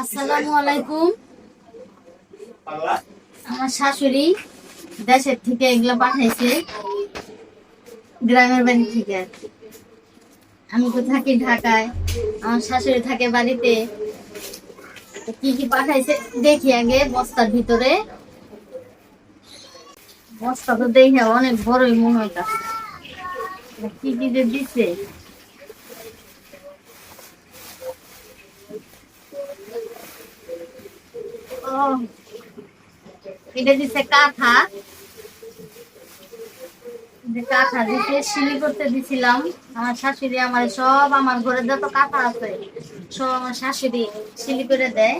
আসসালামু আলাইকুম। আমার শাশুড়ি দেশের থেকে এগুলো পাঠাইছে গ্রামের বাড়ি থেকে আর কি। আমি তো থাকি ঢাকায় আমার শাশুড়ি থাকে বাড়িতে। কি কি পাঠাইছে দেখি আগে বস্তার ভিতরে। বস্তা তো দেখে অনেক বড়ই মনে হইতাছে। কি কি যে দিচ্ছে এটা দিচ্ছে কাঁথা। কাঁথা দিতে সিলি করতে দিছিলাম, আমার শাশুড়ি আমার সব আমার ঘরে যত কাঁথা আছে, সব আমার শাশুড়ি সিলি করে দেয়।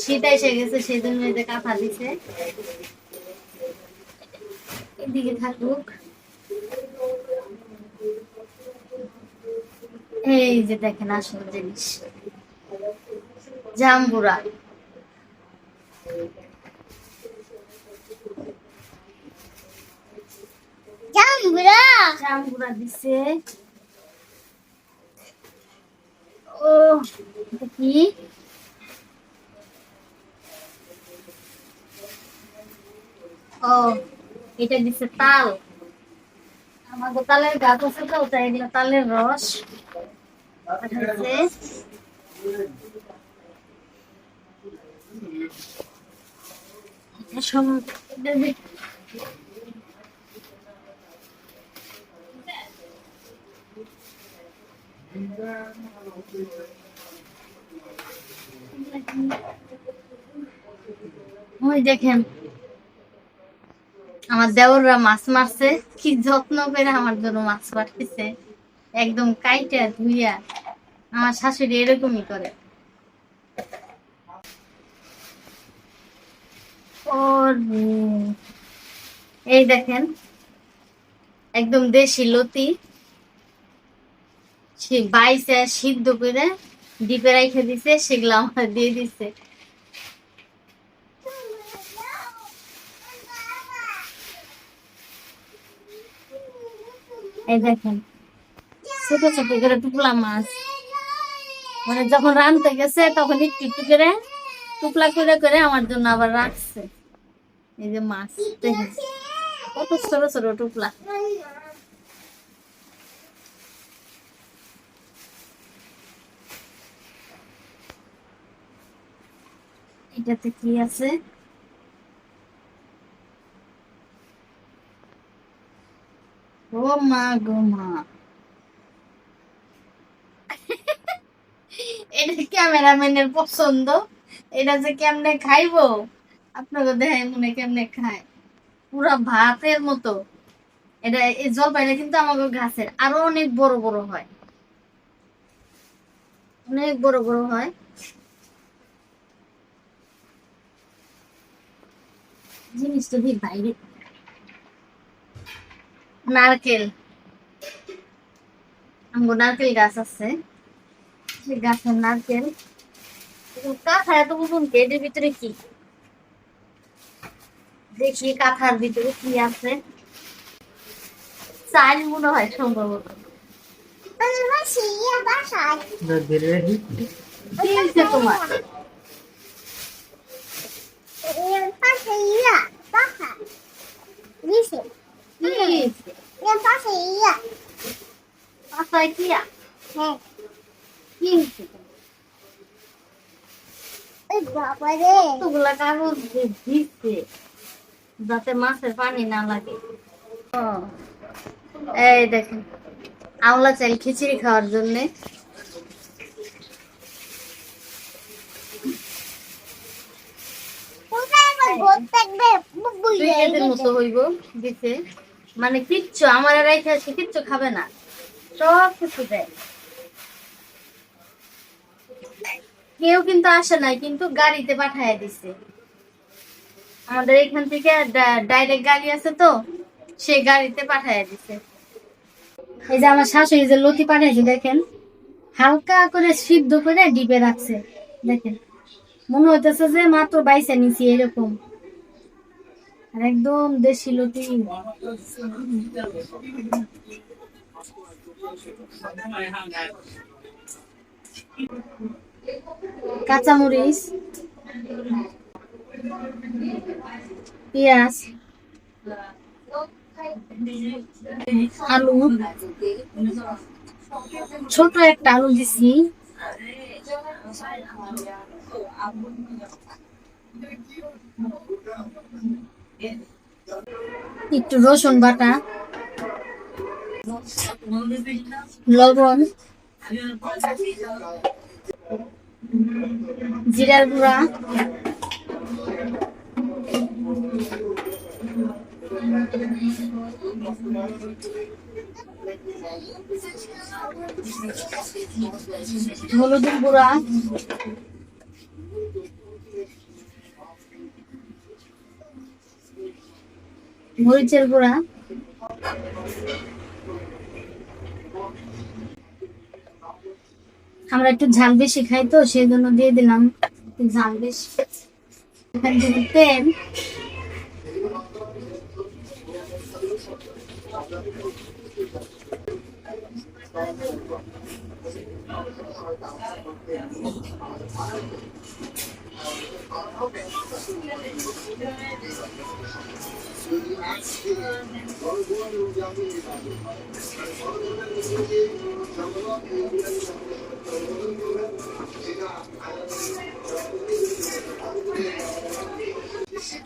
শীত এসে গেছে সেই জন্য কাঁথা দিছে। এদিকে থাকুক। এই যে দেখেন আসল জিনিস। জাম্বুরা। দিছে ও এটা দিছে তাল। আমাদের তালের গাছ আছে তো, তাই এগুলো তালের রস। এটা সব এটা যে- ওই দেখেন, আমার দেওররা মাছ মারছে। কি যত্ন করে আমার জন্য মাছ মারতেছে একদম কাইটা ধুইয়া আমার শাশুড়ি এরকমই করে। এই দেখেন, একদম দেশি লতি। সে বাইসে সিদ্ধ করে ডিপে রেখে দিছে, সেগুলো আমার দিয়ে দিছে। এই দেখেন, ছোট ছোট করে টুকলা মাছ। মানে যখন রানতে গেছে, তখন একটু একটু করে টুকলা করে করে আমার জন্য আবার রাখছে। এই যে মাছ কত ছোট ছোট টুকলা। এটাতে কি আছে? ও মা গো মা। এটা ক্যামেরাম্যানের পছন্দ? এটা যে কেমনে খাইবো? আপনাকে দেখাই মনে কেমনে খায়? পুরা ভাতের মতো। এটা এই জলপাইটা কিন্তু আমাকে গাছের। আরও অনেক বড় বড় হয়। অনেক বড় বড় হয়। জিনিস তো ঠিক বাইরে। নারকেল। আমগো নারকেল গাছ আছে। সে গাছের নারকেল। কাঁথা এত বুঝুন এটার ভিতরে কি? দেখি কাঁথার ভিতরে কি আছে। চাল মনে হয় সম্ভবত। তোমার? যাতে মাছের পানি না লাগে এই দেখেন আওলা চাল খিচুড়ি খাওয়ার জন্য মতো হইব দিছে। মানে কিচ্ছু আমার রেখে আসে কিচ্ছু খাবে না। সব কিছু দেয়। কেউ কিন্তু আসে নাই কিন্তু গাড়িতে পাঠায় দিছে। আমাদের এখান থেকে ডাইরেক্ট গাড়ি আছে তো সে গাড়িতে পাঠায় দিছে। এই যে আমার শাশুড়ি যে লতি পাঠাইছে দেখেন হালকা করে সিদ্ধ করে ডিপে রাখছে। দেখেন মনে হইতেছে যে মাত্র বাইসে নিছি এরকম। আর একদম দেশি লতি কাঁচামরিচ পেঁয়াজ আলু। ছোট একটা আলু দিছি। একটু রসুন বাটা লবণ জিরার গুঁড়া হলুদের গুঁড়া মরিচের গুঁড়া। আমরা একটু ঝাল বেশি খাই তো সেই জন্য দিয়ে দিলাম ঝাল বেশি।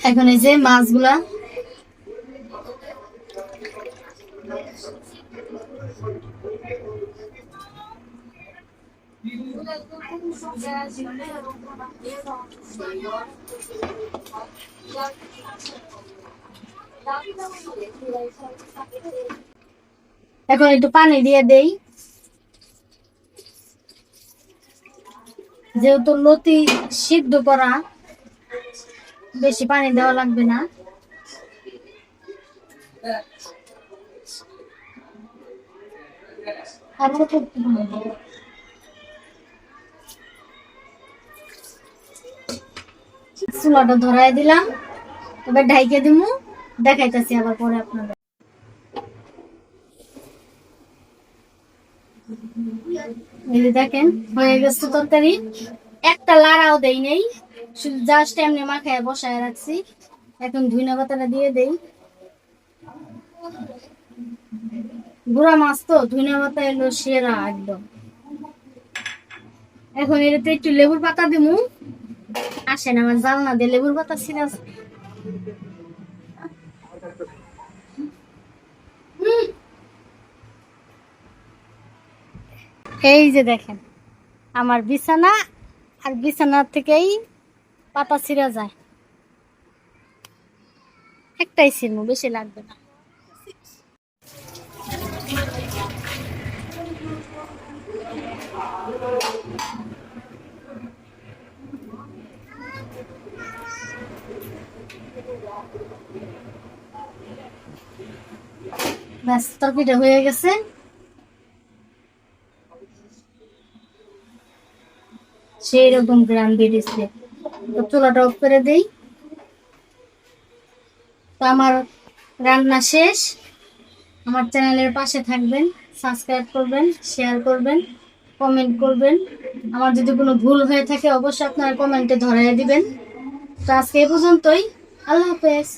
এখান এই যে মাছগুলা। এখন একটু পানি দিয়ে দেই যেহেতু লতি সিদ্ধ করা, বেশি পানি দেওয়া লাগবে না। চুলাটা ধরাই দিলাম, এবার ঢাইকে দিমু দেখাইতেছি আবার পরে আপনাদের। দেখেন, হয়ে গেছে তরকারি। একটা লাড়াও দেই নেই, শুধু জাস্ট এমনি মাখায় বসায় রাখছি। এখন ধুইনা পাতাটা দিয়ে দেই। গুড়া মাছ তো, ধুইনা পাতা এলো সেরা একদম। এখন এটাতে একটু লেবুর পাতা দিমু। আসেন, আমার জাল না দিয়ে লেবুর পাতা সিরাজ এই যে দেখেন, আমার বিছানা আর বিছানা থেকেই পাতা ছিঁড়া যায়। একটাই ছিঁড়বো, বেশি লাগবে না। ব্যাস, তরকারিটা হয়ে গেছে। সেই রকম গ্রাম বেরিয়েছে তো চুলাটা অফ করে দেই। তো আমার রান্না শেষ। আমার চ্যানেলের পাশে থাকবেন সাবস্ক্রাইব করবেন শেয়ার করবেন কমেন্ট করবেন। আমার যদি কোনো ভুল হয়ে থাকে, অবশ্যই আপনারা কমেন্টে ধরাই দিবেন। তো আজকে এ পর্যন্তই। আল্লাহ হাফেজ।